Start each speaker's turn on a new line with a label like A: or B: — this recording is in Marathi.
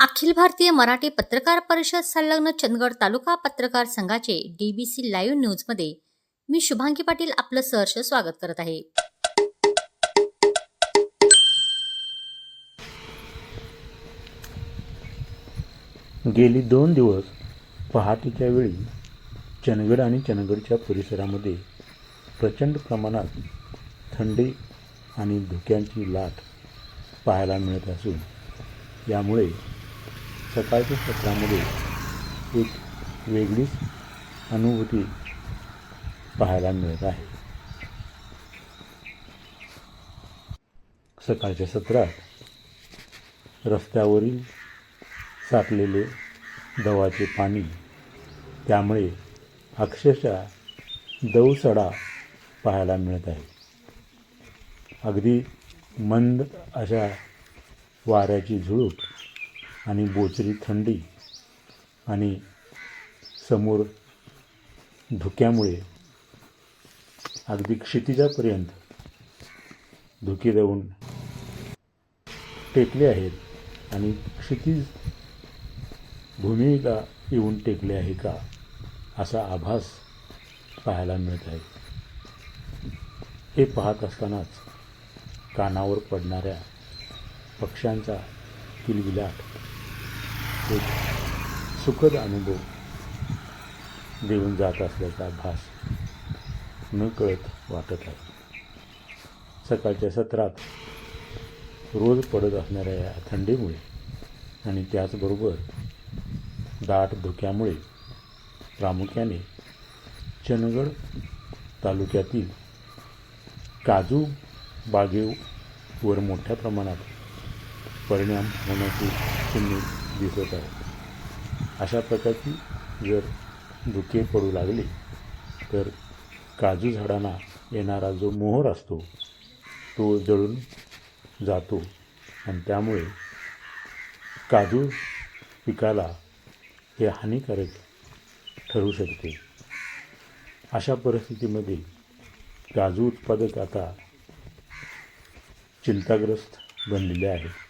A: अखिल भारतीय मराठी पत्रकार परिषद संलग्न चंदगड तालुका पत्रकार संघाचे डीबीसी लाईव्ह न्यूजमध्ये मी शुभांगी पाटील आपलं सहर्ष स्वागत करत आहे.
B: गेली दोन दिवस पहाटेच्या वेळी चंदगड आणि चंदगडच्या परिसरामध्ये प्रचंड प्रमाणात थंडी आणि धुक्यांची लाट पाहायला मिळत असून यामुळे सकाळच्या सत्रामध्ये एक वेगळीच अनुभूती पाहायला मिळत आहे. सकाळच्या सत्रात रस्त्यावरील साठलेले दवाचे पाणी त्यामुळे अक्षरशः दवसडा पाहायला मिळत आहे. अगदी मंद अशा वाऱ्याची झुळूक आणि बोचरी थंडी आणि समोर धुक्यामुळे अगदी क्षितिजापर्यंत धुके जाऊन टेकले आहेत. आणि क्षितिज भूमिका येऊन टेकले आहे का असा आभास पाहायला मिळत आहे. हे पाहत असतानाच कानावर पडणाऱ्या पक्ष्यांचा किलबिलाट एक सुखद अनुभव देऊन जात असल्याचा भास न कळत वाटत आहे. सकाळच्या सत्रात रोज पडत असणाऱ्या या थंडीमुळे आणि त्याचबरोबर दाट धुक्यामुळे प्रामुख्याने चंदगड तालुक्यातील काजू बागेवर मोठ्या प्रमाणात परिणाम होण्याची चिन्हे दिसत आहे अशा प्रकारची जर धुके पडू लागले तर काजू झाडांना येणारा जो मोहर असतो तो जळून जातो. आणि त्यामुळे काजू पिकाला हे हानिकारक ठरू शकते. अशा परिस्थितीमध्ये काजू उत्पादक आता चिंताग्रस्त बनलेले आहेत.